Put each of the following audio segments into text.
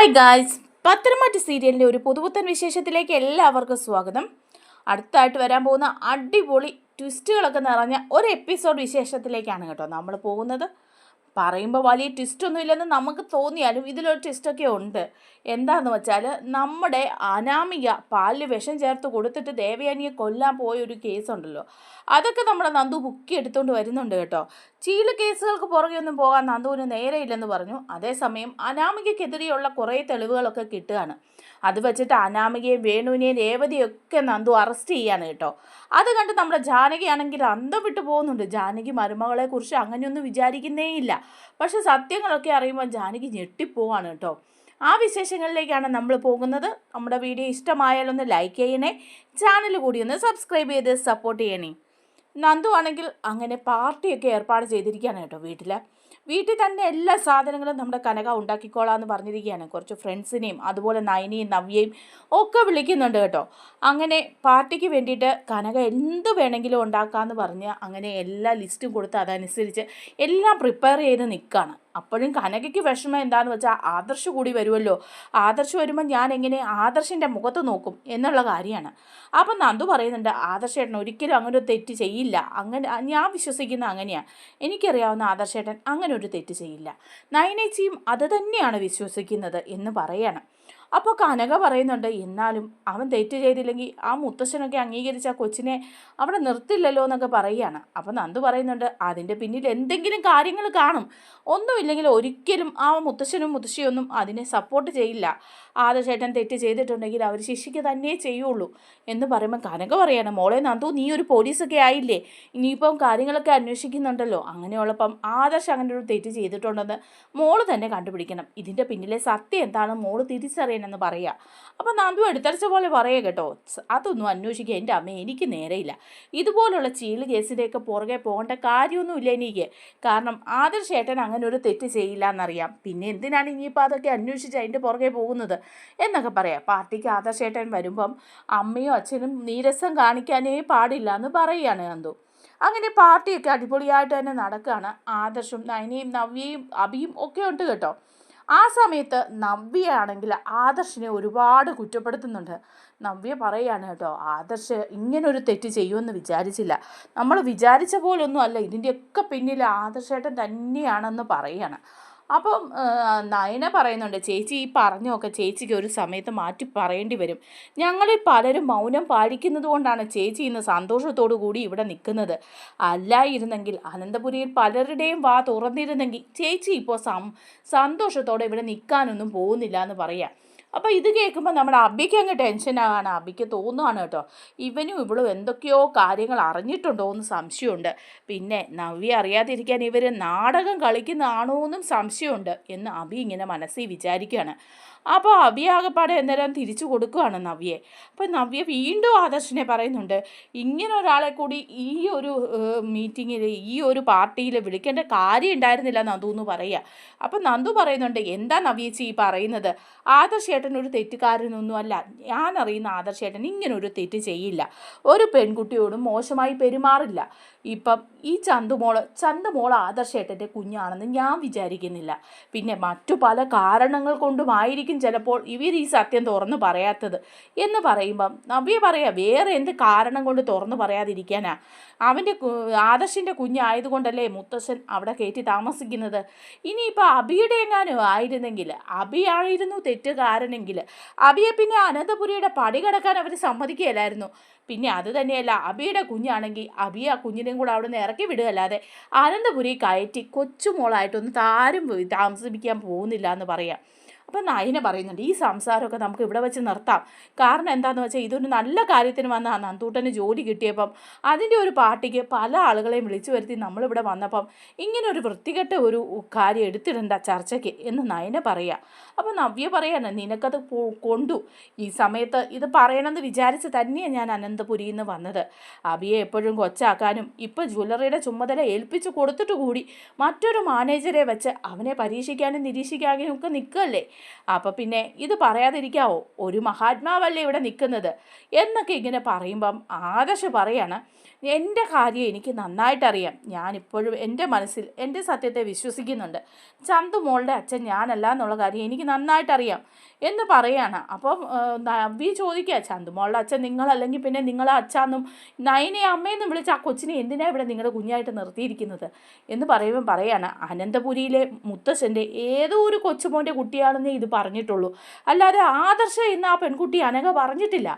Hi guys പത്തനംമാറ്റ സീരിയലിന്റെ ഒരു പുതുപുത്തൻ വിശേഷത്തിലേക്ക് എല്ലാവർക്കും സ്വാഗതം. അടുത്തായിട്ട് വരാൻ പോകുന്ന അടിപൊളി ട്വിസ്റ്റുകളൊക്കെ നിറഞ്ഞ ഒരു എപ്പിസോഡ് വിശേഷത്തിലേക്കാണ് കേട്ടോ നമ്മൾ പോകുന്നത്. പറയുമ്പോൾ വലിയ ട്വിസ്റ്റ് ഒന്നും ഇല്ലെന്ന് നമുക്ക് തോന്നിയാലും ഇതിലൊരു ട്വിസ്റ്റൊക്കെ ഉണ്ട്. എന്താണെന്ന് വെച്ചാൽ നമ്മുടെ അനാമിക പാലിൽ വിഷം ചേർത്ത് കൊടുത്തിട്ട് ദേവയാനിയെ കൊല്ലാൻ പോയ ഒരു കേസുണ്ടല്ലോ. അതൊക്കെ നമ്മുടെ നന്ദു ബുക്കി എടുത്തുകൊണ്ട് വരുന്നുണ്ട് കേട്ടോ. ചീല കേസുകൾക്ക് പുറകെ ഒന്നും പോകാൻ നന്ദുവിന് നേരെയില്ലെന്ന് പറഞ്ഞു. അതേസമയം അനാമികക്കെതിരെയുള്ള കുറേ തെളിവുകളൊക്കെ കിട്ടുകയാണ്. അത് വെച്ചിട്ട് അനാമികയും വേണുവിനെയും രേവതിയൊക്കെ നന്ദു അറസ്റ്റ് ചെയ്യാണ് കേട്ടോ. അത് കണ്ട് നമ്മുടെ ജാനകിയാണെങ്കിൽ അന്തം വിട്ടു പോകുന്നുണ്ട്. ജാനകി മരുമകളെ കുറിച്ച് അങ്ങനെയൊന്നും വിചാരിക്കുന്നേയില്ല പക്ഷെ സത്യങ്ങളൊക്കെ അറിയുമ്പോൾ ജാനകി ഞെട്ടിപ്പോവാണ് കേട്ടോ. ആ വിശേഷങ്ങളിലേക്കാണ് നമ്മൾ പോകുന്നത്. നമ്മുടെ വീഡിയോ ഇഷ്ടമായാലൊന്ന് ലൈക്ക് ചെയ്യണേ. ചാനൽ കൂടി ഒന്ന് സബ്സ്ക്രൈബ് ചെയ്ത് സപ്പോർട്ട് ചെയ്യണേ. നന്ദു ആണെങ്കിൽ അങ്ങനെ പാർട്ടിയൊക്കെ ഏർപ്പാട് ചെയ്തിരിക്കുകയാണ് കേട്ടോ വീട്ടിൽ വീട്ടിൽ തന്നെ എല്ലാ സാധനങ്ങളും നമ്മുടെ കനക ഉണ്ടാക്കിക്കോളാന്ന് പറഞ്ഞിരിക്കുകയാണ്. കുറച്ച് ഫ്രണ്ട്സിനെയും അതുപോലെ നയനിയും നവ്യയും ഒക്കെ വിളിക്കുന്നുണ്ട് കേട്ടോ. അങ്ങനെ പാർട്ടിക്ക് വേണ്ടിയിട്ട് കനക എന്ത് വേണമെങ്കിലും ഉണ്ടാക്കാമെന്ന് പറഞ്ഞ് അങ്ങനെ എല്ലാ ലിസ്റ്റും കൊടുത്ത് അതനുസരിച്ച് എല്ലാം പ്രിപ്പയർ ചെയ്ത് നിൽക്കുകയാണ് അപ്പോഴും കനകയ്ക്ക് വിഷമം എന്താണെന്ന് വെച്ചാൽ ആദർശ് കൂടി വരുമല്ലോ ആദർശ് വരുമ്പോൾ ഞാൻ എങ്ങനെ ആദർശിന്റെ മുഖത്ത് നോക്കും എന്നുള്ള കാര്യമാണ്. അപ്പം നന്ദു പറയുന്നുണ്ട് ആദർശേട്ടൻ ഒരിക്കലും അങ്ങനെ ഒരു തെറ്റ് ചെയ്യില്ല. അങ്ങനെ ഞാൻ വിശ്വസിക്കുന്ന അങ്ങനെയാണ് എനിക്കറിയാവുന്ന ആദർശേട്ടൻ അങ്ങനെ ഒരു തെറ്റ് ചെയ്യില്ല. നയനേച്ചിയും അത് തന്നെയാണ് വിശ്വസിക്കുന്നത് എന്ന് പറയാണ്. അപ്പോൾ കനക പറയുന്നുണ്ട് എന്നാലും അവൻ തെറ്റ് ചെയ്തില്ലെങ്കിൽ ആ മുത്തശ്ശനൊക്കെ അംഗീകരിച്ച ആ കൊച്ചിനെ അവിടെ നിർത്തില്ലല്ലോ എന്നൊക്കെ പറയുകയാണ്. അപ്പോൾ നന്ദു പറയുന്നുണ്ട് അതിന്റെ പിന്നിൽ എന്തെങ്കിലും കാര്യങ്ങൾ കാണും. ഒന്നുമില്ലെങ്കിൽ ഒരിക്കലും ആ മുത്തശ്ശനും മുത്തശ്ശിയൊന്നും അതിനെ സപ്പോർട്ട് ചെയ്യില്ല. ആദർശേട്ടൻ തെറ്റ് ചെയ്തിട്ടുണ്ടെങ്കിൽ അവർ ശിക്ഷിക്കുക തന്നെ ചെയ്യുള്ളൂ. എന്ന് പറയുമ്പോൾ കനക പറയണം മോളെ നന്ദു നീ ഒരു പോലീസൊക്കെ ആയില്ലേ? ഇനിയിപ്പം കാര്യങ്ങളൊക്കെ അന്വേഷിക്കുന്നുണ്ടല്ലോ. അങ്ങനെയുള്ളപ്പം ആദർശ് അങ്ങനെ ഒരു തെറ്റ് ചെയ്തിട്ടുണ്ടെന്ന് മോൾ തന്നെ കണ്ടുപിടിക്കണം. ഇതിന്റെ പിന്നിലെ സത്യം എന്താണ് മോൾ തിരിച്ചറിയണമെന്ന് പറയുക അപ്പം നന്ദു എടുത്തരച്ച പോലെ പറയുക കേട്ടോ "സ് അതൊന്നും അന്വേഷിക്കുക എന്റെ അമ്മ എനിക്ക് നേരെയില്ല. ഇതുപോലുള്ള ചീൾ കേസിന്റെയൊക്കെ പുറകെ പോകേണ്ട കാര്യമൊന്നുമില്ല എനിക്ക്. കാരണം ആദർശ് ഏട്ടൻ അങ്ങനെ ഒരു തെറ്റ് ചെയ്യില്ല എന്നറിയാം. പിന്നെ എന്തിനാണ് ഇനിയിപ്പോൾ അതൊക്കെ അന്വേഷിച്ച് അതിന്റെ പുറകെ പോകുന്നത്? എന്നൊക്കെ പറയാം. പാർട്ടിക്ക് ആദർശേട്ടൻ വരുമ്പം അമ്മയും അച്ഛനും നീരസം കാണിക്കാനേ പാടില്ല എന്ന് പറയുകയാണ് നന്ദു അങ്ങനെ പാർട്ടിയൊക്കെ അടിപൊളിയായിട്ട് തന്നെ നടക്കുകയാണ്. ആദർശും നയനയും നവ്യയും അബിയും ഒക്കെ ഉണ്ട് കേട്ടോ. ആ സമയത്ത് നവ്യയാണെങ്കിൽ ആദർശിനെ ഒരുപാട് കുറ്റപ്പെടുത്തുന്നുണ്ട്. നവ്യ പറയാണ് കേട്ടോ ആദർശ് ഇങ്ങനൊരു തെറ്റ് ചെയ്യുമെന്ന് വിചാരിച്ചില്ല. നമ്മൾ വിചാരിച്ച പോലൊന്നും അല്ല. ഇതിന്റെയൊക്കെ പിന്നിൽ ആദർശേട്ടൻ തന്നെയാണെന്ന് പറയാണ് അപ്പം നയന പറയുന്നുണ്ട് ചേച്ചി ഈ പറഞ്ഞൊക്കെ ചേച്ചിക്ക് ഒരു സമയത്ത് മാറ്റി പറയേണ്ടി വരും. ഞങ്ങളിൽ പലരും മൗനം പാലിക്കുന്നത് കൊണ്ടാണ് ചേച്ചി ഇന്ന് സന്തോഷത്തോടു കൂടി ഇവിടെ നിൽക്കുന്നത്. അല്ലായിരുന്നെങ്കിൽ അനന്തപുരിയിൽ പലരുടെയും വാ തുറന്നിരുന്നെങ്കിൽ ചേച്ചി ഇപ്പോൾ സന്തോഷത്തോടെ ഇവിടെ നിൽക്കാനൊന്നും പോകുന്നില്ല എന്ന് പറയാം. അപ്പോൾ ഇത് കേൾക്കുമ്പോൾ നമ്മുടെ അബിക്ക് അങ്ങ് ടെൻഷനാകാണ് അബിക്ക് തോന്നുകയാണ് കേട്ടോ. ഇവനും ഇവളും എന്തൊക്കെയോ കാര്യങ്ങൾ അറിഞ്ഞിട്ടുണ്ടോ എന്ന് സംശയമുണ്ട്. പിന്നെ നവ്യ അറിയാതിരിക്കാൻ ഇവർ നാടകം കളിക്കുന്നതാണോ എന്നും സംശയമുണ്ട് എന്ന് അബി ഇങ്ങനെ മനസ്സിൽ വിചാരിക്കുകയാണ് അപ്പോൾ അബി എന്നേരം തിരിച്ചു കൊടുക്കുകയാണ് നവ്യെ അപ്പോൾ നവ്യ വീണ്ടും ആദർശനെ പറയുന്നുണ്ട് ഇങ്ങനെ ഒരാളെ കൂടി ഈ ഒരു മീറ്റിങ്ങിൽ ഈ ഒരു പാർട്ടിയിൽ വിളിക്കേണ്ട കാര്യം ഉണ്ടായിരുന്നില്ല നന്ദു എന്ന് പറയുക. അപ്പം നന്ദു പറയുന്നുണ്ട് എന്താ നവ്യേച്ചി ഈ പറയുന്നത്? ആദർശേട്ടൻ ഒരു തെറ്റുകാരനൊന്നുമല്ല ഞാൻ അറിയുന്ന ആദർശേട്ടൻ ഇങ്ങനെ ഒരു തെറ്റ് ചെയ്യില്ല. ഒരു പെൺകുട്ടിയോടും മോശമായി പെരുമാറില്ല. ഇപ്പം ഈ ചന്തുമോൾ ചന്തുമോൾ ആദർശേട്ടന്റെ കുഞ്ഞാണെന്ന് ഞാൻ വിചാരിക്കുന്നില്ല. പിന്നെ മറ്റു പല കാരണങ്ങൾ കൊണ്ടുമായിരിക്കും ചിലപ്പോൾ ഇവർ ഈ സത്യം തുറന്നു പറയാത്തത്. എന്ന് പറയുമ്പം നവ്യ പറയാം വേറെ എന്ത് കാരണം കൊണ്ട് തുറന്നു പറയാതിരിക്കാനാ? അവന്റെ ആദർശിന്റെ കുഞ്ഞായതുകൊണ്ടല്ലേ മുത്തശ്ശൻ അവിടെ കയറ്റി താമസിക്കുന്നത്? ഇനിയിപ്പോൾ അബിയുടെ എങ്ങാനും ആയിരുന്നെങ്കിൽ അബിയായിരുന്നു തെറ്റുകാരനെങ്കിൽ അബിയെ പിന്നെ അനന്തപുരിയുടെ പടി കിടക്കാൻ അവർ സമ്മതിക്കുകയില്ലായിരുന്നു. പിന്നെ അത് തന്നെയല്ല അബിയുടെ കുഞ്ഞാണെങ്കിൽ അബി ആ കുഞ്ഞിനെയും കൂടെ അവിടെ നിന്ന് ഇറക്കി വിടുകയല്ലാതെ അനന്തപുരി കയറ്റി കൊച്ചുമോളായിട്ടൊന്നും താരും താമസിപ്പിക്കാൻ പോകുന്നില്ല എന്ന് പറയാം. അപ്പം നയന പറയുന്നുണ്ട് ഈ സംസാരമൊക്കെ നമുക്ക് ഇവിടെ വെച്ച് നിർത്താം. കാരണം എന്താണെന്ന് വെച്ചാൽ ഇതൊരു നല്ല കാര്യത്തിന് വന്ന ആ നന്ദൂട്ടന് ജോലി കിട്ടിയപ്പം അതിന്റെ ഒരു പാർട്ടിക്ക് പല ആളുകളെയും വിളിച്ചു വരുത്തി നമ്മളിവിടെ വന്നപ്പം ഇങ്ങനെ ഒരു വൃത്തികെട്ട ഒരു കാര്യം എടുത്തിടണ്ട ചർച്ചയ്ക്ക് എന്ന് നയന പറയുക അപ്പം നവ്യ പറയാണ് നിനക്കത് കൊണ്ടു. ഈ സമയത്ത് ഇത് പറയണമെന്ന് വിചാരിച്ച് തന്നെയാണ് ഞാൻ അനന്തപുരിയിൽ നിന്ന് വന്നത്. അബിയെ എപ്പോഴും കൊച്ചാക്കാനും ഇപ്പോൾ ജ്വല്ലറിയുടെ ചുമതല ഏൽപ്പിച്ചു കൊടുത്തിട്ട് കൂടി മറ്റൊരു മാനേജറെ വെച്ച് അവനെ പരീക്ഷിക്കാനും നിരീക്ഷിക്കാനും ഒക്കെ നിൽക്കല്ലേ അപ്പോൾ പിന്നെ ഇത് പറയാതിരിക്കാവോ? ഒരു മഹാത്മാവല്ലേ ഇവിടെ നിൽക്കുന്നത്? എന്നൊക്കെ ഇങ്ങനെ പറയുമ്പം ആദർശ് പറയാണ് എന്റെ കാര്യം എനിക്ക് നന്നായിട്ടറിയാം. ഞാനിപ്പോഴും എന്റെ മനസ്സിൽ എന്റെ സത്യത്തെ വിശ്വസിക്കുന്നുണ്ട്. ചന്തു മോളുടെ അച്ഛൻ ഞാനല്ല എന്നുള്ള കാര്യം എനിക്ക് നന്നായിട്ടറിയാം. എന്ന് പറയാണ്. അപ്പം നബി ചോദിക്കുക ചന്തുമോളുടെ അച്ഛൻ നിങ്ങളല്ലെങ്കിൽ പിന്നെ നിങ്ങളെ അച്ഛാന്നും നയനെ അമ്മയെന്നും വിളിച്ച് ആ കൊച്ചിനെ എന്തിനാണ് ഇവിടെ നിങ്ങളുടെ കുഞ്ഞായിട്ട് നിർത്തിയിരിക്കുന്നത്? എന്ന് പറയുമ്പം പറയാണ് അനന്തപുരിയിലെ മുത്തശ്ശന്റെ ഏതോ ഒരു കൊച്ചുമോന്റെ കുട്ടിയാണെന്നേ ഇത് പറഞ്ഞിട്ടുള്ളൂ. അല്ലാതെ ആദർശ എന്ന് ആ പെൺകുട്ടി അനഘ പറഞ്ഞിട്ടില്ല.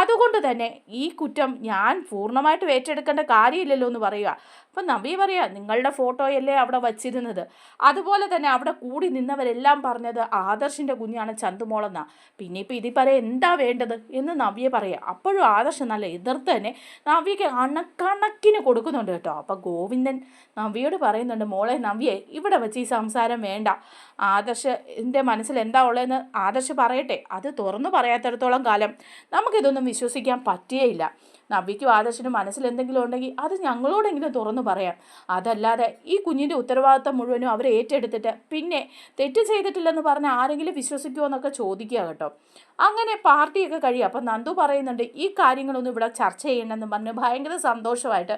അതുകൊണ്ട് തന്നെ ഈ കുറ്റം ഞാൻ പൂർണമായിട്ട് ഏറ്റെടുക്കേണ്ട കാര്യമില്ലല്ലോ എന്ന് പറയുക. അപ്പം നബി പറയുക നിങ്ങളുടെ ഫോട്ടോയല്ലേ അവിടെ വച്ചിരുന്നത്? അതുപോലെ തന്നെ അവിടെ കൂടി നിന്നവരെല്ലാം പറഞ്ഞത് ആദർശിന്റെ കുഞ്ഞാണ് ചന്തുമോളെന്നാ പിന്നെ ഇപ്പം ഇതിൽ പറയാം എന്താ വേണ്ടത് എന്ന് നവ്യ പറയാം. അപ്പോഴും ആദർശം നല്ല എതിർത്ത് തന്നെ നവ്യക്ക് അണക്കണക്കിന് കൊടുക്കുന്നുണ്ട് കേട്ടോ. അപ്പം ഗോവിന്ദൻ നവ്യയോട് പറയുന്നുണ്ട് മോളെ നവ്യെ ഇവിടെ വെച്ച് ഈ സംസാരം വേണ്ട. ആദർശിന്റെ മനസ്സിൽ എന്താ ഉള്ളതെന്ന് ആദർശ് പറയട്ടെ. അത് തുറന്നു പറയാത്തിടത്തോളം കാലം നമുക്കിതൊന്നും വിശ്വസിക്കാൻ പറ്റുകയില്ല. നവ്യയ്ക്കും ആദർശനും മനസ്സിൽ എന്തെങ്കിലും ഉണ്ടെങ്കിൽ അത് ഞങ്ങളോടെങ്കിലും തുറന്നു പറയാം. അതല്ലാതെ ഈ കുഞ്ഞിന്റെ ഉത്തരവാദിത്തം മുഴുവനും അവർ ഏറ്റെടുത്തിട്ട് പിന്നെ തെറ്റ് ചെയ്തിട്ടില്ലെന്ന് പറഞ്ഞ് ആരെങ്കിലും വിശ്വസിക്കുമോ എന്നൊക്കെ ചോദിക്കുക കേട്ടോ. അങ്ങനെ പാർട്ടിയൊക്കെ കഴിയും. അപ്പം നന്ദു പറയുന്നുണ്ട് ഈ കാര്യങ്ങളൊന്നും ഇവിടെ ചർച്ച ചെയ്യണമെന്ന് പറഞ്ഞ് ഭയങ്കര സന്തോഷമായിട്ട്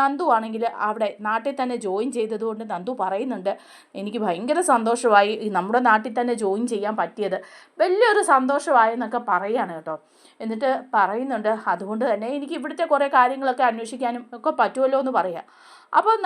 നന്ദു ആണെങ്കിൽ അവിടെ നാട്ടിൽ തന്നെ ജോയിൻ ചെയ്തതുകൊണ്ട് നന്ദു പറയുന്നുണ്ട് എനിക്ക് ഭയങ്കര സന്തോഷമായി നമ്മുടെ നാട്ടിൽ തന്നെ ജോയിൻ ചെയ്യാൻ പറ്റിയത്. വലിയൊരു സന്തോഷമായെന്നൊക്കെ പറയുകയാണ് കേട്ടോ. എന്നിട്ട് പറയുന്നുണ്ട് അതുകൊണ്ട് തന്നെ എനിക്ക് ഇവിടുത്തെ കുറേ കാര്യങ്ങളൊക്കെ അന്വേഷിക്കാനും ഒക്കെ പറ്റുമല്ലോ എന്ന് പറയാം. അപ്പോൾ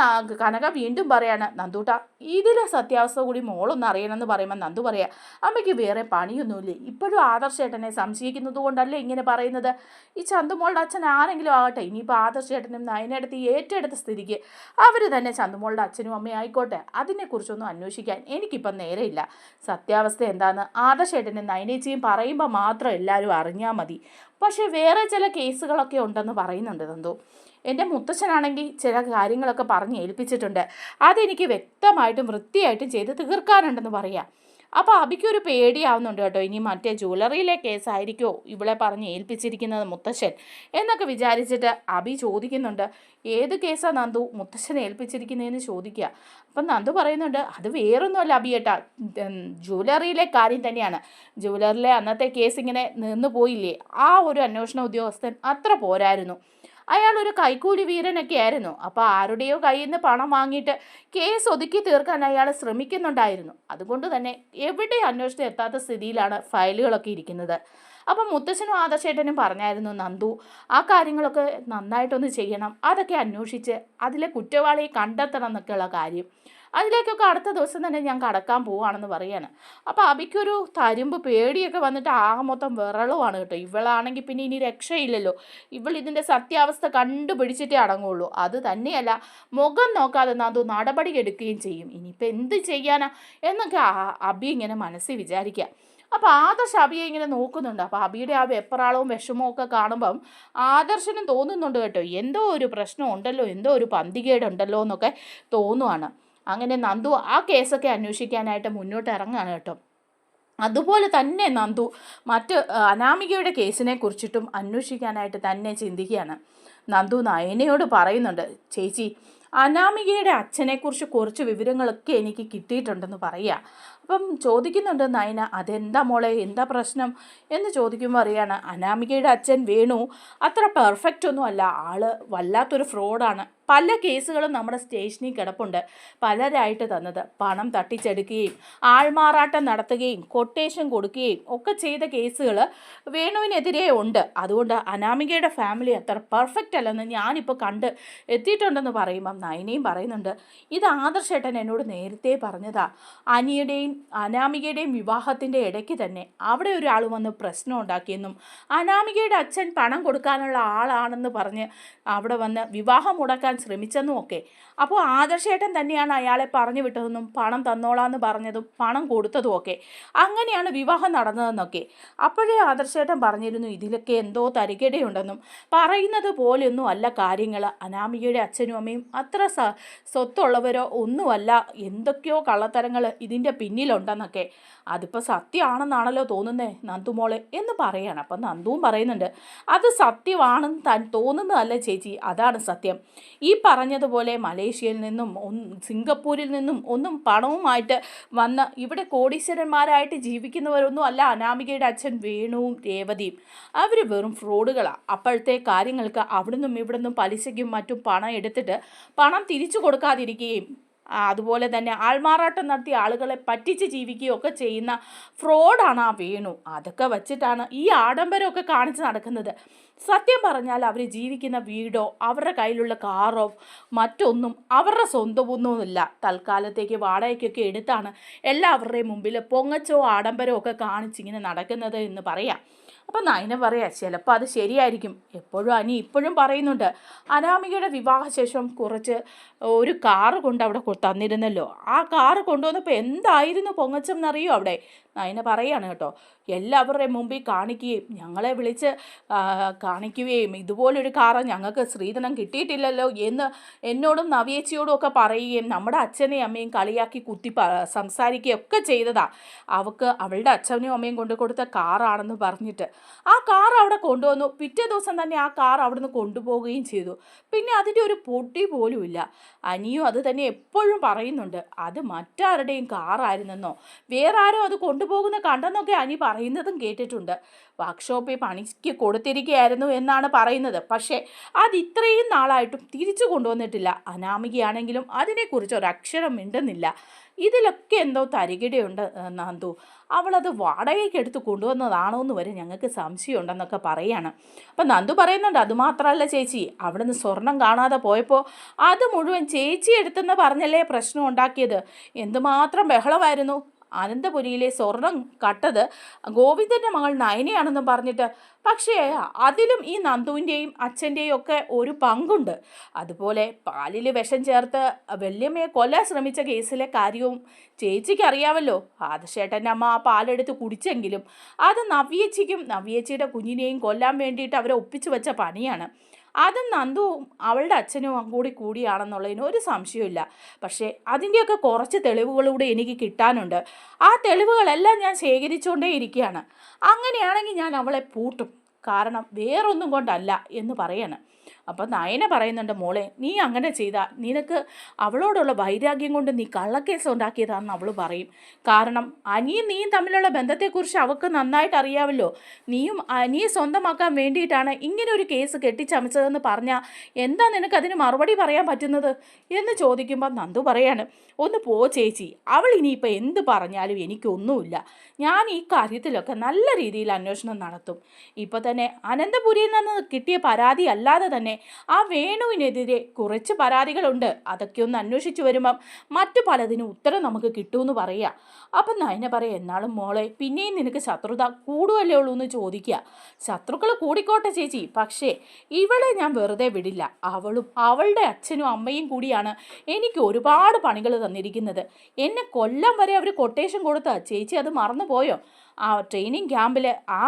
കനക വീണ്ടും പറയാണ് നന്ദൂട്ട ഇതിലെ സത്യാവസ്ഥ കൂടി മോളൊന്ന് അറിയണമെന്ന് പറയുമ്പോൾ നന്ദു പറയാം അമ്മയ്ക്ക് വേറെ പണിയൊന്നുമില്ല. ഇപ്പോഴും ആദർശേട്ടനെ സംശയിക്കുന്നത് കൊണ്ടല്ലേ ഇങ്ങനെ പറയുന്നത്? ഈ ചന്തുമോളുടെ അച്ഛൻ ആരെങ്കിലും ആകട്ടെ ഇനിയിപ്പോൾ ആദർശേട്ടനും നയനടുത്ത് ഏറ്റെടുത്ത സ്ഥിതിക്ക് അവർ തന്നെ ചന്തുമോളുടെ അച്ഛനും അമ്മയും ആയിക്കോട്ടെ. അതിനെക്കുറിച്ചൊന്നും അന്വേഷിക്കാൻ എനിക്കിപ്പം നേരെയില്ല. സത്യാവസ്ഥ എന്താണെന്ന് ആദർശേട്ടനും നയനേച്ചിയും പറയുമ്പോൾ മാത്രം എല്ലാവരും അറിഞ്ഞാൽ മതി. പക്ഷേ വേറെ ചില കേസുകളൊക്കെ ഉണ്ടെന്ന് പറയുന്നുണ്ട് നന്ദു. എന്റെ മുത്തച്ഛനാണെങ്കിൽ ചില കാര്യങ്ങളൊക്കെ പറഞ്ഞ് ഏൽപ്പിച്ചിട്ടുണ്ട്. അതെനിക്ക് വ്യക്തമായിട്ടും വൃത്തിയായിട്ടും ചെയ്ത് തീർക്കാനുണ്ടെന്ന് പറയാം. അപ്പോൾ അബിക്കൊരു പേടിയാവുന്നുണ്ട് കേട്ടോ. ഇനി മറ്റേ ജ്വല്ലറിയിലെ കേസായിരിക്കുമോ ഇവളെ പറഞ്ഞ് ഏൽപ്പിച്ചിരിക്കുന്നത് മുത്തശ്ശൻ? എന്നൊക്കെ വിചാരിച്ചിട്ട് അബി ചോദിക്കുന്നുണ്ട്. ഏത് കേസാണ് നന്ദു മുത്തശ്ശനെ ഏൽപ്പിച്ചിരിക്കുന്നതെന്ന് ചോദിക്കുക അപ്പം നന്ദു പറയുന്നുണ്ട് അത് വേറൊന്നുമല്ല അബി ഏട്ടാ. ജ്വല്ലറിയിലെ കാര്യം തന്നെയാണ്. ജ്വല്ലറിയിലെ അന്നത്തെ കേസ് ഇങ്ങനെ നിന്ന് പോയില്ലേ? ആ ഒരു അന്വേഷണ ഉദ്യോഗസ്ഥൻ അത്ര പോരായിരുന്നു. അയാൾ ഒരു കൈക്കൂലി വീരനൊക്കെ ആയിരുന്നു അപ്പോൾ ആരുടെയോ കയ്യിൽ നിന്ന് പണം വാങ്ങിയിട്ട് കേസ് ഒതുക്കി തീർക്കാൻ അയാൾ ശ്രമിക്കുന്നുണ്ടായിരുന്നു. അതുകൊണ്ട് തന്നെ എവിടെ അന്വേഷണം എത്താത്ത സ്ഥിതിയിലാണ് ഫയലുകളൊക്കെ ഇരിക്കുന്നത്. അപ്പം മുത്തച്ഛനും ആദർശേട്ടനും പറഞ്ഞായിരുന്നു നന്ദു ആ കാര്യങ്ങളൊക്കെ നന്നായിട്ടൊന്ന് ചെയ്യണം. അതൊക്കെ അന്വേഷിച്ച് അതിലെ കുറ്റവാളിയെ കണ്ടെത്തണം എന്നൊക്കെയുള്ള കാര്യം. അതിലേക്കൊക്കെ അടുത്ത ദിവസം തന്നെ ഞാൻ കടക്കാൻ പോവുകയാണെന്ന് പറയാണ്. അപ്പോൾ അബിക്കൊരു തരുമ്പ് പേടിയൊക്കെ വന്നിട്ട് ആകെ മൊത്തം വിറളുവാണ് കേട്ടോ. ഇവളാണെങ്കിൽ പിന്നെ ഇനി രക്ഷയില്ലല്ലോ. ഇവൾ ഇതിന്റെ സത്യാവസ്ഥ കണ്ടുപിടിച്ചിട്ടേ അടങ്ങുള്ളൂ. അത് തന്നെയല്ല മുഖം നോക്കാതെ അത് നടപടി എടുക്കുകയും ചെയ്യും. ഇനിയിപ്പോൾ എന്ത് ചെയ്യാനാ എന്നൊക്കെ അബി ഇങ്ങനെ മനസ്സിൽ വിചാരിക്കുക. അപ്പോൾ ആദർശ് അബിയെ ഇങ്ങനെ നോക്കുന്നുണ്ട്. അപ്പോൾ അബിയുടെ ആ വെപ്പറാളവും വിഷമവും ഒക്കെ കാണുമ്പം ആദർശനും തോന്നുന്നുണ്ട് കേട്ടോ. എന്തോ ഒരു പ്രശ്നം ഉണ്ടല്ലോ എന്തോ ഒരു പന്തികേടുണ്ടല്ലോ എന്നൊക്കെ തോന്നുവാണ്. അങ്ങനെ നന്ദു ആ കേസൊക്കെ അന്വേഷിക്കാനായിട്ട് മുന്നോട്ട് ഇറങ്ങുകയാണ് കേട്ടോ. അതുപോലെ തന്നെ നന്ദു മറ്റ് അനാമികയുടെ കേസിനെ കുറിച്ചിട്ടും അന്വേഷിക്കാനായിട്ട് തന്നെ ചിന്തിക്കുകയാണ്. നന്ദു നയനയോട് പറയുന്നുണ്ട് ചേച്ചി അനാമികയുടെ അച്ഛനെക്കുറിച്ച് കുറച്ച് വിവരങ്ങളൊക്കെ എനിക്ക് കിട്ടിയിട്ടുണ്ടെന്ന് പറയുക അപ്പം ചോദിക്കുന്നുണ്ട് നയന അതെന്താ മോളെ എന്താ പ്രശ്നം? എന്ന് ചോദിക്കുമ്പോൾ അറിയാണ് അനാമികയുടെ അച്ഛൻ വേണു. അത്ര പെർഫെക്റ്റ് ഒന്നും അല്ല. ആൾ വല്ലാത്തൊരു ഫ്രോഡാണ്. പല കേസുകളും നമ്മുടെ സ്റ്റേഷനിൽ കിടപ്പുണ്ട്. പലരായിട്ട് തന്നത് പണം തട്ടിച്ചെടുക്കുകയും ആൾമാറാട്ടം നടത്തുകയും കൊട്ടേഷൻ കൊടുക്കുകയും ഒക്കെ ചെയ്ത കേസുകൾ വേണുവിനെതിരെ ഉണ്ട്. അതുകൊണ്ട് അനാമികയുടെ ഫാമിലി അത്ര പെർഫെക്റ്റ് അല്ലെന്ന് ഞാനിപ്പോൾ കണ്ട് എത്തിയിട്ടുണ്ടെന്ന് പറയുമ്പം നയനയും പറയുന്നുണ്ട്. ഇത് ആദർശേട്ടൻ എന്നോട് നേരത്തെ പറഞ്ഞതാ. അനിയുടെയും അനാമികയുടെയും വിവാഹത്തിന്റെ ഇടയ്ക്ക് തന്നെ അവിടെ ഒരാൾ വന്ന് പ്രശ്നം ഉണ്ടാക്കിയെന്നും അനാമികയുടെ അച്ഛൻ പണം കൊടുക്കാനുള്ള ആളാണെന്ന് പറഞ്ഞ് അവിടെ വന്ന് വിവാഹം മുടക്കാൻ ശ്രമിച്ചെന്നും ഒക്കെ അപ്പോൾ ആദർശേട്ടൻ തന്നെയാണ് അയാളെ പറഞ്ഞു വിട്ടതെന്നും പണം തന്നോളാന്ന് പറഞ്ഞതും പണം കൊടുത്തതും ഒക്കെ അങ്ങനെയാണ് വിവാഹം നടന്നതെന്നൊക്കെ. അപ്പോഴേ ആദർശേട്ടൻ പറഞ്ഞിരുന്നു ഇതിലൊക്കെ എന്തോ തരികടയുണ്ടെന്നും. പറയുന്നത് പോലെയൊന്നും അല്ല കാര്യങ്ങൾ അനാമികയുടെ അച്ഛനും അമ്മയും അത്ര സ സ്വത്തുള്ളവരോ ഒന്നുമല്ല. എന്തൊക്കെയോ കള്ളത്തരങ്ങൾ ഇതിന്റെ പിന്നിലുണ്ടെന്നൊക്കെ. അതിപ്പോൾ സത്യമാണെന്നാണല്ലോ തോന്നുന്നേ നന്ദുമോളെ എന്ന് പറയാണ്. അപ്പം നന്ദുവും പറയുന്നുണ്ട് അത് സത്യമാണെന്ന് തോന്നുന്നതല്ല ചേച്ചി? അതാണ് സത്യം. ഈ പറഞ്ഞതുപോലെ മലേഷ്യയിൽ നിന്നും സിംഗപ്പൂരിൽ നിന്നും ഒന്നും പണവുമായിട്ട് വന്ന് ഇവിടെ കോടീശ്വരന്മാരായിട്ട് ജീവിക്കുന്നവരൊന്നും അല്ല അനാമികയുടെ അച്ഛൻ വേണുവും രേവതിയും. അവർ വെറും ഫ്രോഡുകളാണ് അപ്പോഴത്തെ കാര്യങ്ങൾക്ക് അവിടുന്നും ഇവിടുന്നും പലിശയ്ക്കും മറ്റും പണം എടുത്തിട്ട് പണം തിരിച്ചു കൊടുക്കാതിരിക്കുകയും അതുപോലെ തന്നെ ആൾമാറാട്ടം നടത്തി ആളുകളെ പറ്റിച്ച് ജീവിക്കുകയൊക്കെ ചെയ്യുന്ന ഫ്രോഡാണ് ആ വേണു. അതൊക്കെ വച്ചിട്ടാണ് ഈ ആഡംബരമൊക്കെ കാണിച്ച് നടക്കുന്നത്. സത്യം പറഞ്ഞാൽ അവർ ജീവിക്കുന്ന വീടോ അവരുടെ കയ്യിലുള്ള കാറോ മറ്റൊന്നും അവരുടെ സ്വന്തമൊന്നുമില്ല. തൽക്കാലത്തേക്ക് വാടകയ്ക്കൊക്കെ എടുത്താണ് എല്ലാവരുടെയും മുമ്പിൽ പൊങ്ങച്ചോ ആഡംബരമോ ഒക്കെ കാണിച്ചിങ്ങനെ നടക്കുന്നത് എന്ന് പറയാം. അപ്പം നയന പറയാ ചിലപ്പോൾ അത് ശരിയായിരിക്കും. എപ്പോഴും അനി ഇപ്പോഴും പറയുന്നുണ്ട്. അനാമികയുടെ വിവാഹശേഷം കുറച്ച് ഒരു കാറ് കൊണ്ട് അവിടെ തന്നിരുന്നല്ലോ. ആ കാറ് കൊണ്ടുവന്നപ്പോൾ എന്തായിരുന്നു പൊങ്ങച്ചം എന്നറിയോ അവിടെ? നയന പറയാണ് കേട്ടോ. എല്ലാവരുടെയും മുമ്പിൽ കാണിക്കുകയും ഞങ്ങളെ വിളിച്ച് കാണിക്കുകയും ഇതുപോലൊരു കാറ് ഞങ്ങൾക്ക് സ്ത്രീധനം കിട്ടിയിട്ടില്ലല്ലോ എന്ന് എന്നോടും നവിയേച്ചിയോടും ഒക്കെ പറയുകയും നമ്മുടെ അച്ഛനെയും അമ്മയും കളിയാക്കി കുത്തി പ സംസാരിക്കുകയും ഒക്കെ ചെയ്തതാ. അവൾക്ക് അവളുടെ അച്ഛനെയും അമ്മയും കൊണ്ട് കൊടുത്ത കാറാണെന്ന് പറഞ്ഞിട്ട്. ആ കാർ അവിടെ കൊണ്ടുവന്നു. പിറ്റേ ദിവസം തന്നെ ആ കാർ അവിടുന്ന് കൊണ്ടുപോവുകയും ചെയ്തു. പിന്നെ അതിന്റെ ഒരു പൊടി പോലും ഇല്ല അനിയും അത് തന്നെ എപ്പോഴും പറയുന്നുണ്ട്. അത് മറ്റാരുടെയും കാറായിരുന്നെന്നോ? വേറെ ആരോ അത് കൊണ്ടുപോകുന്ന കണ്ടെന്നൊക്കെ അനി പറയുന്നതും കേട്ടിട്ടുണ്ട്. വർക്ക്ഷോപ്പിൽ പണിക്ക് കൊടുത്തിരിക്കുകയായിരുന്നു എന്നാണ് പറയുന്നത്. പക്ഷേ അത് ഇത്രയും നാളായിട്ടും തിരിച്ചു കൊണ്ടുവന്നിട്ടില്ല. അനാമികയാണെങ്കിലും അതിനെക്കുറിച്ച് ഒരക്ഷരം മിണ്ടുന്നില്ല. ഇതിലൊക്കെ എന്തോ തരികിടയുണ്ട് നന്ദു. അവളത് വാടകയ്ക്ക് എടുത്ത് കൊണ്ടുവന്നതാണോ എന്ന് വരെ ഞങ്ങൾക്ക് സംശയമുണ്ടെന്നൊക്കെ പറയാണ്. അപ്പം നന്ദു പറയുന്നുണ്ട് അതുമാത്രമല്ല ചേച്ചി. അവിടുന്ന് സ്വർണം കാണാതെ പോയപ്പോൾ അത് മുഴുവൻ ചേച്ചി എടുത്തെന്ന് പറഞ്ഞല്ലേ പ്രശ്നം ഉണ്ടാക്കിയത്? എന്തുമാത്രം ബഹളമായിരുന്നു? അനന്തപുരിയിലെ സ്വർണം കട്ടത് ഗോവിന്ദന്റെ മകൾ നയനയാണെന്നും പറഞ്ഞിട്ട് പക്ഷേ അതിലും ഈ നന്ദുവിന്റെയും അച്ഛന്റെയും ഒക്കെ ഒരു പങ്കുണ്ട്. അതുപോലെ പാലിൽ വിഷം ചേർത്ത് വല്യമ്മയെ കൊല്ലാൻ ശ്രമിച്ച കേസിലെ കാര്യവും ചേച്ചിക്ക് അറിയാമല്ലോ. ആദശേട്ടന്റെ അമ്മ ആ പാലെടുത്ത് കുടിച്ചെങ്കിലും അത് നവ്യേച്ചിക്കും നവ്യേച്ചിയുടെ കുഞ്ഞിനെയും കൊല്ലാൻ വേണ്ടിയിട്ട് അവരെ ഒപ്പിച്ചു വെച്ച പണിയാണ്. അത് നന്ദുവും അവളുടെ അച്ഛനും കൂടി കൂടിയാണെന്നുള്ളതിന് ഒരു സംശയമില്ല പക്ഷേ അതിന്റെയൊക്കെ കുറച്ച് തെളിവുകളൂടെ എനിക്ക് കിട്ടാനുണ്ട്. ആ തെളിവുകളെല്ലാം ഞാൻ ശേഖരിച്ചുകൊണ്ടേ ഇരിക്കുകയാണ്. അങ്ങനെയാണെങ്കിൽ ഞാൻ അവളെ പൂട്ടും. കാരണം വേറൊന്നും കൊണ്ടല്ല എന്ന് പറയാണ്. അപ്പം നയന പറയുന്നുണ്ട് മോളെ നീ അങ്ങനെ ചെയ്താൽ നിനക്ക് അവളോടുള്ള വൈരാഗ്യം കൊണ്ട് നീ കള്ളക്കേസ് ഉണ്ടാക്കിയതാണെന്ന് അവൾ പറയും. കാരണം അനിയും നീയും തമ്മിലുള്ള ബന്ധത്തെക്കുറിച്ച് അവൾക്ക് നന്നായിട്ട് അറിയാമല്ലോ. നീയും അനിയെ സ്വന്തമാക്കാൻ വേണ്ടിയിട്ടാണ് ഇങ്ങനെ ഒരു കേസ് കെട്ടിച്ചമച്ചതെന്ന് പറഞ്ഞാൽ എന്താ നിനക്ക് അതിന് മറുപടി പറയാൻ പറ്റുന്നത്? എന്ന് ചോദിക്കുമ്പോൾ നന്ദു പറയാണ് ഒന്ന് പോ ചേച്ചി. അവൾ ഇനിയിപ്പോൾ എന്ത് പറഞ്ഞാലും എനിക്കൊന്നുമില്ല. ഞാൻ ഈ കാര്യത്തിലൊക്കെ നല്ല രീതിയിൽ അന്വേഷണം നടത്തും. ഇപ്പോൾ തന്നെ അനന്തപുരിയിൽ നിന്ന് കിട്ടിയ പരാതി അല്ലാതെ തന്നെ ആ വേണുവിനെതിരെ കുറച്ച് പരാതികളുണ്ട്. അതൊക്കെ ഒന്ന് അന്വേഷിച്ചു വരുമ്പം മറ്റു പലതിനും ഉത്തരം നമുക്ക് കിട്ടുമെന്ന് പറയുക അപ്പം നയന പറയാം എന്നാളും മോളെ പിന്നെയും നിനക്ക് ശത്രുത കൂടുവല്ലേ ഉള്ളൂ എന്ന് ചോദിക്കുക ശത്രുക്കൾ കൂടിക്കോട്ടെ ചേച്ചി പക്ഷേ ഇവളെ ഞാൻ വെറുതെ വിടില്ല. അവളും അവളുടെ അച്ഛനും അമ്മയും കൂടിയാണ് എനിക്ക് ഒരുപാട് പണികൾ തന്നിരിക്കുന്നത്. എന്നെ കൊല്ലം വരെ അവർ കൊട്ടേഷൻ കൊടുത്ത. ചേച്ചി അത് മറന്നു പോയോ ആ ട്രെയിനിങ് ക്യാമ്പിൽ ആ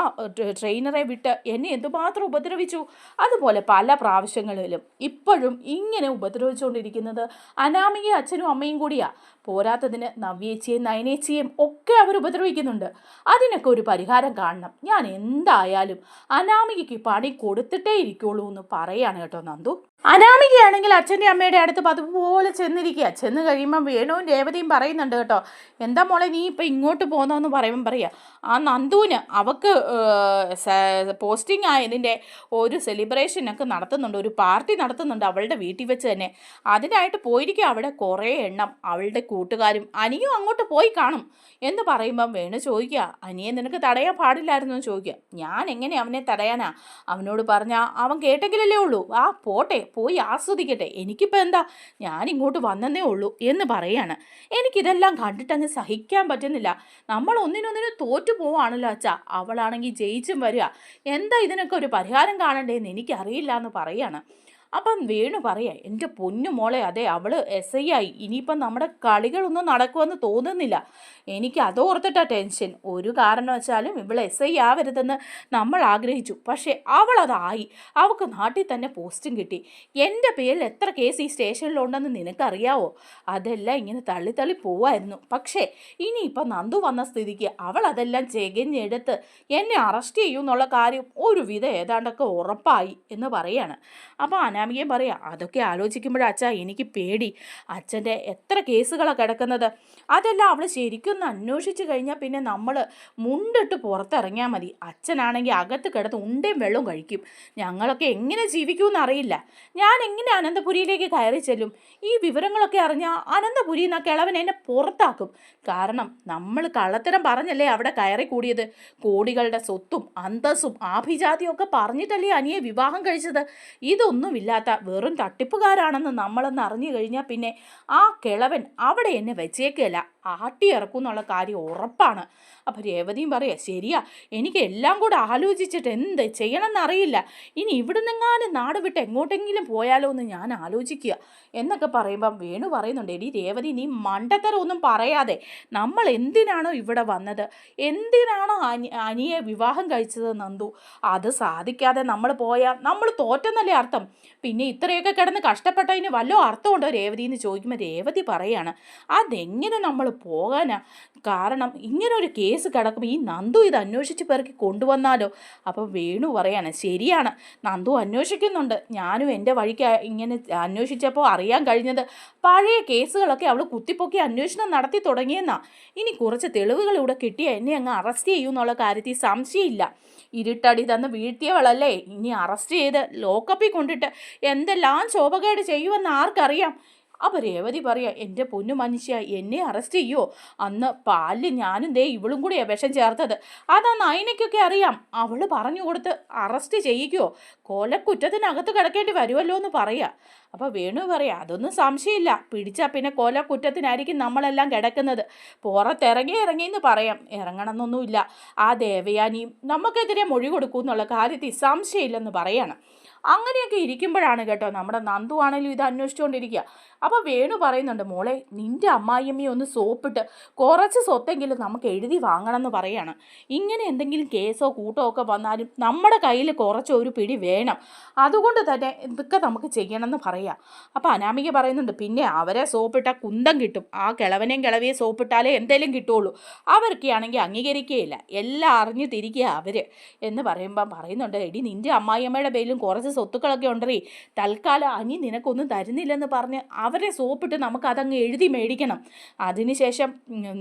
ട്രെയിനറെ വിട്ട് എന്നെ എന്തുമാത്രം ഉപദ്രവിച്ചു? അതുപോലെ പല പ്രാവശ്യങ്ങളിലും ഇപ്പോഴും ഇങ്ങനെ ഉപദ്രവിച്ചുകൊണ്ടിരിക്കുന്നത് അനാമിക അച്ഛനും അമ്മയും കൂടിയാ. പോരാത്തതിന് നവ്യേച്ചിയും നയനേച്ചിയും ഒക്കെ അവർ ഉപദ്രവിക്കുന്നുണ്ട്. അതിനൊക്കെ ഒരു പരിഹാരം കാണണം. ഞാൻ എന്തായാലും അനാമികയ്ക്ക് പണി കൊടുത്തിട്ടേ ഇരിക്കുള്ളൂ എന്ന് പറയാണ് കേട്ടോ നന്ദു. അനാമികയാണെങ്കിൽ അച്ഛന്റെ അമ്മയുടെ അടുത്ത് അതുപോലെ ചെന്നിരിക്കുക. ചെന്ന് കഴിയുമ്പം വേണുവും രേവതിയും പറയുന്നുണ്ട് കേട്ടോ എന്താ മോളെ നീ ഇപ്പം ഇങ്ങോട്ട് പോകുന്നതെന്ന് പറയുമ്പം പറയുക ആ നന്ദുവിന് അവക്ക് പോസ്റ്റിംഗ് ആയതിന്റെ ഒരു സെലിബ്രേഷനൊക്കെ നടത്തുന്നുണ്ട് ഒരു പാർട്ടി നടത്തുന്നുണ്ട് അവളുടെ വീട്ടിൽ വെച്ച് തന്നെ. അതിനായിട്ട് പോയിരിക്കും അവിടെ കുറേ എണ്ണം അവളുടെ കൂട്ടുകാരും. അനിയും അങ്ങോട്ട് പോയി കാണും. എന്ന് പറയുമ്പം വേണു ചോദിക്കുക അനിയെ നിനക്ക് തടയാൻ പാടില്ലായിരുന്നു? എന്ന് ചോദിക്കുക. ഞാൻ എങ്ങനെ അവനെ തടയാനാ? അവനോട് പറഞ്ഞാൽ അവൻ കേട്ടെങ്കിലല്ലേ ഉള്ളൂ. ആ പോട്ടെ പോയി ആസ്വദിക്കട്ടെ. എനിക്കിപ്പോൾ എന്താ? ഞാൻ ഇങ്ങോട്ട് ഉള്ളൂ എന്ന് പറയാണ്. എനിക്കിതെല്ലാം കണ്ടിട്ടങ്ങ് സഹിക്കാൻ പറ്റുന്നില്ല. നമ്മൾ ഒന്നിനൊന്നിനും തോറ്റു പോവാണല്ലോ അച്ഛാ. അവളാണെങ്കിൽ ജയിച്ചും വരിക. എന്താ ഇതിനൊക്കെ ഒരു പരിഹാരം കാണണ്ടേ എന്ന് എനിക്കറിയില്ല എന്ന് പറയാണ്. അപ്പം വേണു പറയാ എന്റെ പൊന്നു മോളെ അതെ അവൾ എസ് ഐ ആയി. ഇനിയിപ്പം നമ്മുടെ കളികളൊന്നും നടക്കുമെന്ന് തോന്നുന്നില്ല. എനിക്ക് അതോർത്തിട്ടാ ടെൻഷൻ. ഒരു കാരണവശാലും ഇവൾ എസ് ഐ ആവരുതെന്ന് നമ്മൾ ആഗ്രഹിച്ചു. പക്ഷേ അവളതായി. അവൾക്ക് നാട്ടിൽ തന്നെ പോസ്റ്റും കിട്ടി. എന്റെ പേരിൽ എത്ര കേസ് ഈ സ്റ്റേഷനിലുണ്ടെന്ന് നിനക്കറിയാവോ? അതെല്ലാം ഇങ്ങനെ തള്ളി തള്ളി പോവായിരുന്നു. പക്ഷേ ഇനിയിപ്പം നന്ദു വന്ന സ്ഥിതിക്ക് അവൾ അതെല്ലാം ചെകഞ്ഞെടുത്ത് എന്നെ അറസ്റ്റ് ചെയ്യും എന്നുള്ള കാര്യം ഒരുവിധം ഏതാണ്ടൊക്കെ ഉറപ്പായി എന്ന് പറയാണ്. അപ്പോൾ അനാമികയും പറയാം അതൊക്കെ ആലോചിക്കുമ്പോൾ അച്ഛാ എനിക്ക് പേടി. അച്ഛന്റെ എത്ര കേസുകളാണ് കിടക്കുന്നത്? അതെല്ലാം അവൾ ശരിക്കും അന്വേഷിച്ച് കഴിഞ്ഞാൽ പിന്നെ നമ്മൾ മുണ്ടിട്ട് പുറത്തിറങ്ങിയാൽ മതി. അച്ഛനാണെങ്കിൽ അകത്ത് കിടന്ന് ഉണ്ടയും വെള്ളവും കഴിക്കും. ഞങ്ങളൊക്കെ എങ്ങനെ ജീവിക്കുമെന്ന് അറിയില്ല. ഞാൻ എങ്ങനെ അനന്തപുരിയിലേക്ക് കയറി ചെല്ലും? ഈ വിവരങ്ങളൊക്കെ അറിഞ്ഞാൽ അനന്തപുരിയിൽ എന്ന കിളവൻ എന്നെ പുറത്താക്കും. കാരണം നമ്മൾ കള്ളത്തരം പറഞ്ഞല്ലേ അവിടെ കയറി കൂടിയത് കോടികളുടെ സ്വത്തും അന്തസ്സും ആഭിജാതിയും ഒക്കെ പറഞ്ഞിട്ടല്ലേ അനിയെ വിവാഹം കഴിച്ചത്? ഇതൊന്നുമില്ലാത്ത വെറും തട്ടിപ്പുകാരാണെന്ന് നമ്മളെന്ന് അറിഞ്ഞു കഴിഞ്ഞാൽ പിന്നെ ആ കിളവൻ അവിടെ എന്നെ വെച്ചേക്കല്ല ആട്ടി ഇറക്കും എന്നുള്ള കാര്യം ഉറപ്പാണ്. അപ്പോൾ രേവതിയും പറയാ ശരിയാ എനിക്ക് എല്ലാം കൂടെ ആലോചിച്ചിട്ട് എന്ത് ചെയ്യണമെന്നറിയില്ല ഇനി ഇവിടുന്നെങ്ങാനും നാട് വിട്ട് എങ്ങോട്ടെങ്കിലും പോയാലോ എന്ന് ഞാൻ ആലോചിക്കുക. എന്നൊക്കെ പറയുമ്പം വേണു പറയുന്നുണ്ട് എടി രേവതി നീ മണ്ടത്തരം ഒന്നും പറയാതെ നമ്മൾ എന്തിനാണോ ഇവിടെ വന്നത്? എന്തിനാണോ അനി അനിയെ വിവാഹം കഴിച്ചത് നന്ദു? അത് സാധിക്കാതെ നമ്മൾ പോയാൽ നമ്മൾ തോറ്റെന്നല്ലേ അർത്ഥം? പിന്നെ ഇത്രയൊക്കെ കിടന്ന് കഷ്ടപ്പെട്ടതിന് വല്ലോ അർത്ഥമുണ്ടോ രേവതി? എന്ന് ചോദിക്കുമ്പോൾ രേവതി പറയാണ് അതെങ്ങനെ നമ്മൾ പോകാനാ. കാരണം ഇങ്ങനൊരു കേസ് കിടക്കുമ്പോൾ ഈ നന്ദു ഇത് അന്വേഷിച്ച് പേർക്ക് കൊണ്ടുവന്നാലോ? അപ്പോൾ വേണു പറയാണ് ശരിയാണ്. നന്ദു അന്വേഷിക്കുന്നുണ്ട്. ഞാനും എന്റെ വഴിക്ക് ഇങ്ങനെ അന്വേഷിച്ചപ്പോൾ അറിയാൻ കഴിഞ്ഞത് പഴയ കേസുകളൊക്കെ അവൾ കുത്തിപ്പൊക്കി അന്വേഷണം നടത്തി തുടങ്ങിയെന്നാ. ഇനി കുറച്ച് തെളിവുകൾ ഇവിടെ കിട്ടിയ എന്നെ അങ്ങ് അറസ്റ്റ് ചെയ്യൂ എന്നുള്ള കാര്യത്തിൽ സംശയമില്ല. ഇരുട്ടടി തന്ന് വീഴ്ത്തിയവളല്ലേ? ഇനി അറസ്റ്റ് ചെയ്ത് ലോക്കപ്പിൽ കൊണ്ടിട്ട് എന്തെല്ലാം ശോഭകേട് ചെയ്യുമെന്ന് ആർക്കറിയാം? അപ്പോൾ രേവതി പറയാ എന്റെ പൊന്നു മനുഷ്യ എന്നെ അറസ്റ്റ് ചെയ്യോ? അന്ന് പാൽ ഞാനും ദേ ഇവളും കൂടിയാ വിഷം ചേർത്തത്. അതാ നൈനയ്ക്കൊക്കെ അറിയാം. അവൾ പറഞ്ഞു കൊടുത്ത് അറസ്റ്റ് ചെയ്യിക്കുമോ കൊലക്കുറ്റത്തിനകത്ത് കിടക്കേണ്ടി വരുമല്ലോ എന്ന് പറയാ. അപ്പോൾ വേണു പറയാ അതൊന്നും സംശയമില്ല. പിടിച്ചാൽ പിന്നെ കൊലക്കുറ്റത്തിനായിരിക്കും നമ്മളെല്ലാം കിടക്കുന്നത്. പുറത്തിറങ്ങി ഇറങ്ങി എന്ന് പറയാം. ഇറങ്ങണമെന്നൊന്നുമില്ല. ആ ദേവയാനിയും നമുക്കെതിരെ മൊഴി കൊടുക്കൂ എന്നുള്ള കാര്യത്തിൽ സംശയമില്ലെന്ന് പറയാണ്. അങ്ങനെയൊക്കെ ഇരിക്കുമ്പോഴാണ് കേട്ടോ നമ്മുടെ നന്ദു ആണെങ്കിലും ഇത് അന്വേഷിച്ചുകൊണ്ടിരിക്കുക. അപ്പോൾ വേണു പറയുന്നുണ്ട് മോളെ നിന്റെ അമ്മായിയമ്മയെ ഒന്ന് സോപ്പിട്ട് കുറച്ച് സ്വത്തെങ്കിലും നമുക്ക് എഴുതി വാങ്ങണം എന്ന് പറയാണ്. ഇങ്ങനെ എന്തെങ്കിലും കേസോ കൂട്ടോ ഒക്കെ വന്നാലും നമ്മുടെ കയ്യിൽ കുറച്ച് ഒരു പിടി വേണം. അതുകൊണ്ട് തന്നെ ഇതൊക്കെ നമുക്ക് ചെയ്യണമെന്ന് പറയാം. അപ്പോൾ അനാമിക പറയുന്നുണ്ട് പിന്നെ അവരെ സോപ്പിട്ട കുന്തം കിട്ടും. ആ കിളവനെയും കിളവിയെ സോപ്പിട്ടാലേ എന്തേലും കിട്ടുള്ളൂ. അവർക്കാണെങ്കിൽ അംഗീകരിക്കുകയില്ല എല്ലാം അറിഞ്ഞു തിരിക്കുക അവർ എന്ന് പറയുമ്പം പറയുന്നുണ്ട് എടി നിന്റെ അമ്മായിയമ്മയുടെ പേരിലും കുറച്ച് സ്വത്തുക്കളൊക്കെ ഉണ്ടറി തൽക്കാലം അനി നിനക്കൊന്നും തരുന്നില്ലെന്ന് പറഞ്ഞ് അവരെ സോപ്പിട്ട് നമുക്ക് അതങ്ങ് എഴുതി മേടിക്കണം. അതിനുശേഷം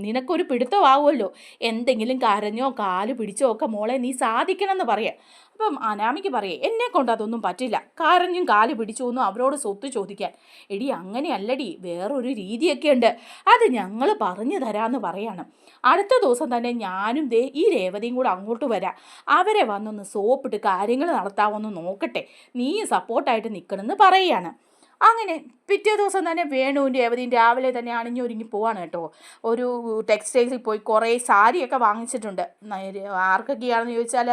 നിനക്കൊരു പിടുത്തമാവുമല്ലോ. എന്തെങ്കിലും കരഞ്ഞോ കാൽ പിടിച്ചോ ഒക്കെ മോളെ നീ സാധിക്കണമെന്ന് പറയാം. അപ്പം അനാമിക്ക് പറയേ എന്നെ കൊണ്ട് അതൊന്നും പറ്റില്ല. കാരഞ്ഞും കാൽ പിടിച്ചു ഒന്നും അവരോട് സ്വത്ത് ചോദിക്കാൻ. എടി അങ്ങനെയല്ലടി. വേറൊരു രീതിയൊക്കെ ഉണ്ട്. അത് ഞങ്ങൾ പറഞ്ഞു തരാമെന്ന് പറയാണ്. അടുത്ത ദിവസം തന്നെ ഞാനും ദേ ഈ രേവതിയും കൂടെ അങ്ങോട്ട് വരാം. അവരെ വന്നൊന്ന് സോപ്പിട്ട് കാര്യങ്ങൾ നടത്താമെന്ന് നോക്കട്ടെ. നീ സപ്പോർട്ടായിട്ട് നിൽക്കണമെന്ന് പറയുകയാണ് അങ്ങനെ പിറ്റേ ദിവസം തന്നെ വേണുവിന്റെ രേവതിയും രാവിലെ തന്നെ അണിഞ്ഞൊരുങ്ങി പോവാണ് കേട്ടോ. ഒരു ടെക്സ്റ്റൈൽസിൽ പോയി കുറേ സാരിയൊക്കെ വാങ്ങിച്ചിട്ടുണ്ട്. ആർക്കൊക്കെയാണെന്ന് ചോദിച്ചാൽ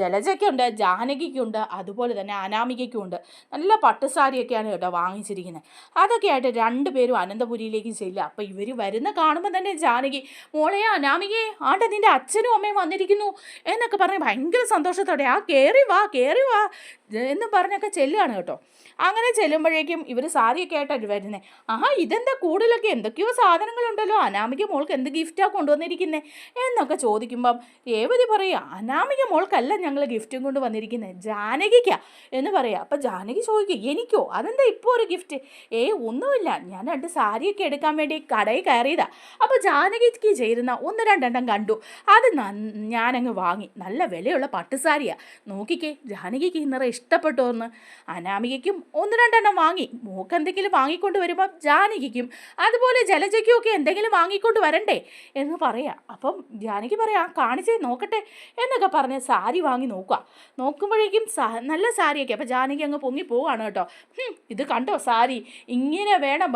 ജലജയ്ക്കുണ്ട് ജാനകിക്കുണ്ട് അതുപോലെ തന്നെ അനാമികയ്ക്കുണ്ട് നല്ല പട്ടുസാരിയൊക്കെയാണ് കേട്ടോ വാങ്ങിച്ചിരിക്കുന്നത്. അതൊക്കെ ആയിട്ട് രണ്ടുപേരും അനന്തപുരിയിലേക്ക് ചെല്ലുക. അപ്പോൾ ഇവർ വരുന്ന കാണുമ്പോൾ തന്നെ ജാനകി മോളെ അനാമികയെ ആണ്ട നിന്റെ അച്ഛനും അമ്മയും വന്നിരിക്കുന്നു എന്നൊക്കെ പറഞ്ഞ് ഭയങ്കര സന്തോഷത്തോടെ ആ കയറി വാ കയറി വാ എന്ന് പറഞ്ഞൊക്കെ ചെല്ലുകയാണ് കേട്ടോ. അങ്ങനെ ചെല്ലുമ്പോഴേക്കും ഇവർ സാരിയൊക്കെ ആയിട്ടാണ് വരുന്നത് ആഹാ ഇതെന്താ കൂടുതലൊക്കെ എന്തൊക്കെയോ സാധനങ്ങളുണ്ടല്ലോ. അനാമിക മോൾക്ക് എന്ത് ഗിഫ്റ്റാണ് കൊണ്ടുവന്നിരിക്കുന്നത് എന്നൊക്കെ ചോദിക്കുമ്പം രേവതി പറയുക അനാമിക മോൾക്കല്ല ഞങ്ങൾ ഗിഫ്റ്റും കൊണ്ട് വന്നിരിക്കുന്നത് ജാനകിക്കാ. എന്ന് പറയുക അപ്പം ജാനകി ചോദിക്കും എനിക്കോ? അതെന്താ ഇപ്പോൾ ഒരു ഗിഫ്റ്റ്? ഏ ഒന്നുമില്ല. ഞാൻ രണ്ട് സാരിയൊക്കെ എടുക്കാൻ വേണ്ടി കടയിൽ കയറിയതാ. അപ്പോൾ ജാനകിക്ക് ചേരുന്ന ഒന്ന് രണ്ടെണ്ണം കണ്ടു. അത് ഞാനങ്ങ് വാങ്ങി. നല്ല വിലയുള്ള പട്ടുസാരിയാണ് നോക്കിക്കേ ജാനകിക്ക് ഇന്നറെ ഇഷ്ടപ്പെട്ടു എന്ന് അനാമികയ്ക്കും ഒന്ന് രണ്ടെണ്ണം വാങ്ങി. മോക്ക് എന്തെങ്കിലും വാങ്ങിക്കൊണ്ട് വരുമ്പോൾ ജാനകിക്കും അതുപോലെ ജലജയ്ക്കും ഒക്കെ എന്തെങ്കിലും വാങ്ങിക്കൊണ്ട് വരണ്ടേ എന്ന് പറയാം. അപ്പം ജാനകി പറയാം കാണിച്ചേ നോക്കട്ടെ എന്നൊക്കെ പറഞ്ഞ് സാരി വാങ്ങി നോക്കുക നോക്കുമ്പോഴേക്കും നല്ല സാരിയൊക്കെ. അപ്പം ജാനകി അങ്ങ് പൊങ്ങി പോവുകയാണ് കേട്ടോ. "ഹും, ഇത് കണ്ടോ സാരി? ഇങ്ങനെ വേണം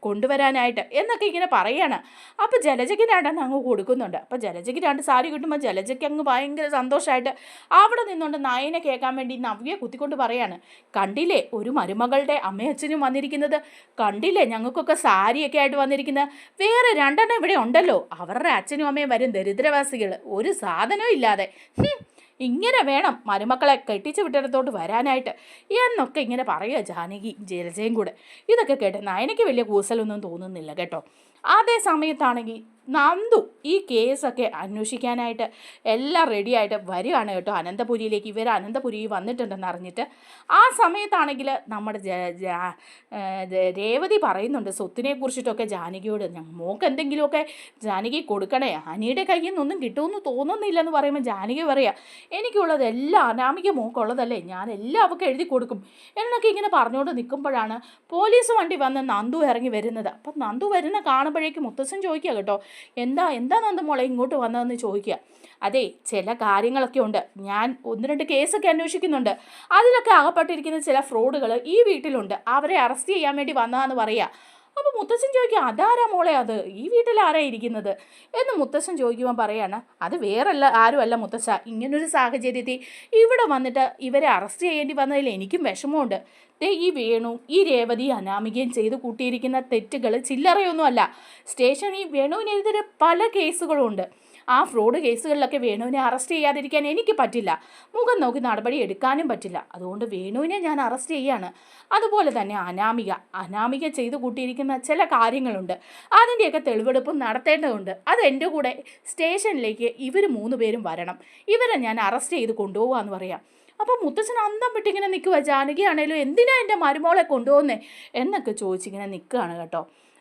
കൊണ്ടുവരാനായിട്ട് എന്നൊക്കെ ഇങ്ങനെ പറയാണ്. അപ്പോൾ ജലജയ്ക്ക് രണ്ടെണ്ണം അങ്ങ് കൊടുക്കുന്നുണ്ട്. അപ്പോൾ ജലജയ്ക്ക് രണ്ട് സാരി കിട്ടുമ്പോൾ ജലജയ്ക്ക് അങ്ങ് ഭയങ്കര സന്തോഷമായിട്ട് അവിടെ നിന്നുകൊണ്ട് നയനെ കേൾക്കാൻ വേണ്ടി നവ്യെ കുത്തിക്കൊണ്ട് പറയാണ്. കണ്ടില്ലേ ഒരു മരുമകളുടെ അമ്മയച്ഛനും വന്നിരിക്കുന്നത്. കണ്ടില്ലേ ഞങ്ങൾക്കൊക്കെ സാരിയൊക്കെ ആയിട്ട് വന്നിരിക്കുന്നത്. വേറെ രണ്ടെണ്ണം ഇവിടെ ഉണ്ടല്ലോ. അവരുടെ അച്ഛനും അമ്മയും വരും ദരിദ്രവാസികൾ. ഒരു സാധനവും ഇല്ലാതെ. ഇങ്ങനെ വേണം മരുമക്കളെ കെട്ടിച്ചു വിട്ടിടത്തോട്ട് വരാനായിട്ട്. എന്നൊക്കെ ഇങ്ങനെ പറയുക ജാനകി ജലജയും കൂടെ. ഇതൊക്കെ കേട്ട് നയനയ്ക്ക് വലിയ കൂസലൊന്നും തോന്നുന്നില്ല കേട്ടോ. അതേ സമയത്താണെങ്കിൽ നന്ദു ഈ കേസൊക്കെ അന്വേഷിക്കാനായിട്ട് എല്ലാം റെഡിയായിട്ട് വരികയാണ് കേട്ടോ. അനന്തപുരിയിലേക്ക് ഇവർ അനന്തപുരി വന്നിട്ടുണ്ടെന്ന് അറിഞ്ഞിട്ട് ആ സമയത്താണെങ്കിൽ നമ്മുടെ രേവതി പറയുന്നുണ്ട് സ്വത്തിനെ കുറിച്ചിട്ടൊക്കെ ജാനകിയോട് മോക്ക് എന്തെങ്കിലുമൊക്കെ ജാനകി കൊടുക്കണേ. അനിയുടെ കയ്യിൽ നിന്നൊന്നും കിട്ടുമെന്ന് തോന്നുന്നില്ലെന്ന് പറയുമ്പോൾ ജാനകി പറയാം എനിക്കുള്ളത് എല്ലാം അനാമിക മോക്കുള്ളതല്ലേ ഞാൻ എല്ലാം അവൾക്ക് എഴുതി കൊടുക്കും. എന്നൊക്കെ ഇങ്ങനെ പറഞ്ഞുകൊണ്ട് നിൽക്കുമ്പോഴാണ് പോലീസ് വണ്ടി വന്ന് നന്ദു ഇറങ്ങി വരുന്നത്. അപ്പം നന്ദു വരുന്ന കാണുമ്പോഴേക്കും മുത്തശ്ശൻ ചോദിക്കുക കേട്ടോ എന്താ എന്താ നന്ദ മോളെ ഇങ്ങോട്ട് വന്നതെന്ന് ചോദിക്കുക. അതെ ചില കാര്യങ്ങളൊക്കെ ഉണ്ട്. ഞാൻ ഒന്ന് രണ്ട് കേസൊക്കെ അന്വേഷിക്കുന്നുണ്ട്. അതിലൊക്കെ അകപ്പെട്ടിരിക്കുന്ന ചില ഫ്രോഡുകൾ ഈ വീട്ടിലുണ്ട്. അവരെ അറസ്റ്റ് ചെയ്യാൻ വേണ്ടി വന്നതാന്ന് പറയാ അപ്പോൾ മുത്തശ്ശൻ ചോദിക്കും അതാരാ മോളെ അത്? ഈ വീട്ടിൽ ആരാ ഇരിക്കുന്നത്? എന്ന് മുത്തശ്ശൻ ചോദിക്കുമ്പോൾ പറയാണ് അത് വേറല്ല ആരുമല്ല മുത്തശ്ശ. ഇങ്ങനൊരു സാഹചര്യത്തിൽ ഇവിടെ വന്നിട്ട് ഇവരെ അറസ്റ്റ് ചെയ്യേണ്ടി വന്നതിൽ എനിക്കും വിഷമമുണ്ട്. ദേ ഈ വേണു ഈ രേവതി അനാമികയും ചെയ്ത് കൂട്ടിയിരിക്കുന്ന തെറ്റുകൾ ചില്ലറയൊന്നുമല്ല. സ്റ്റേഷനിൽ വേണുവിനെതിരെ പല കേസുകളും ഉണ്ട് ആ ഫ്രോഡ് കേസുകളിലൊക്കെ വേണുവിനെ അറസ്റ്റ് ചെയ്യാതിരിക്കാൻ എനിക്ക് പറ്റില്ല. മുഖം നോക്കി നടപടി എടുക്കാനും പറ്റില്ല. അതുകൊണ്ട് വേണുവിനെ ഞാൻ അറസ്റ്റ് ചെയ്യാണ്. അതുപോലെ തന്നെ അനാമിക. അനാമിക ചെയ്തു കൂട്ടിയിരിക്കുന്ന ചില കാര്യങ്ങളുണ്ട്. അതിന്റെയൊക്കെ തെളിവെടുപ്പ് നടത്തേണ്ടതുണ്ട്. അത് എന്റെ കൂടെ സ്റ്റേഷനിലേക്ക് ഇവർ മൂന്ന് പേരും വരണം. ഇവരെ ഞാൻ അറസ്റ്റ് ചെയ്ത് കൊണ്ടുപോകാമെന്ന് പറയാം. അപ്പോൾ മുത്തച്ഛൻ അന്തം വിട്ടിങ്ങനെ നിൽക്കുക ജാനകിയാണേലും എന്തിനാ എന്റെ മരുമോളെ കൊണ്ടുപോകുന്നേ? എന്നൊക്കെ ചോദിച്ചിങ്ങനെ നിൽക്കുകയാണ് കേട്ടോ.